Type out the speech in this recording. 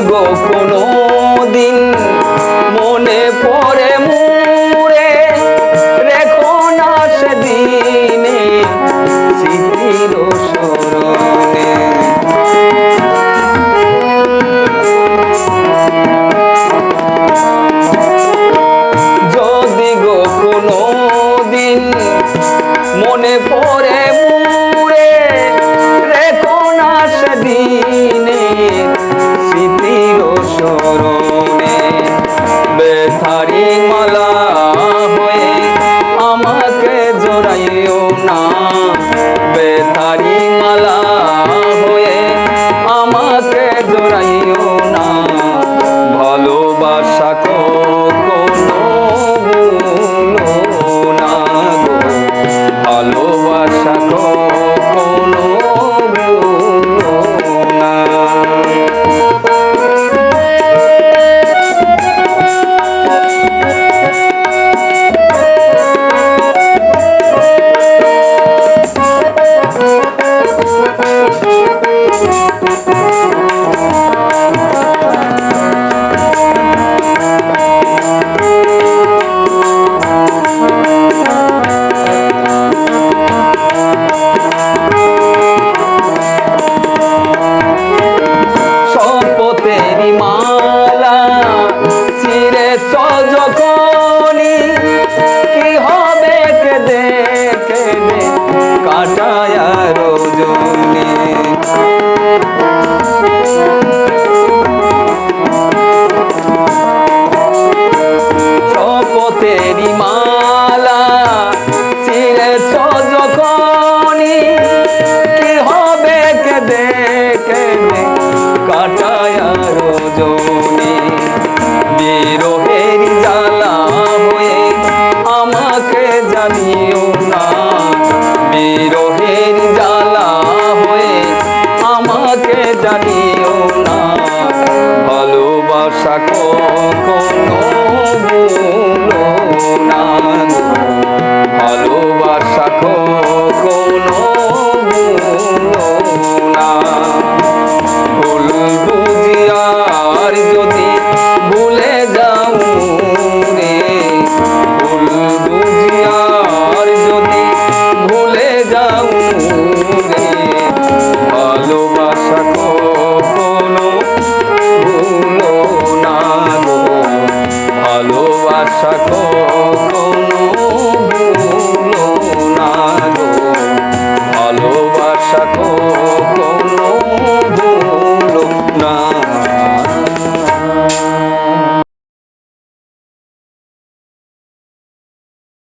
গো কোনো দিন মনে পড়ে মুরে রেখো না সেদিনে। স্মৃতির তোমারই মালা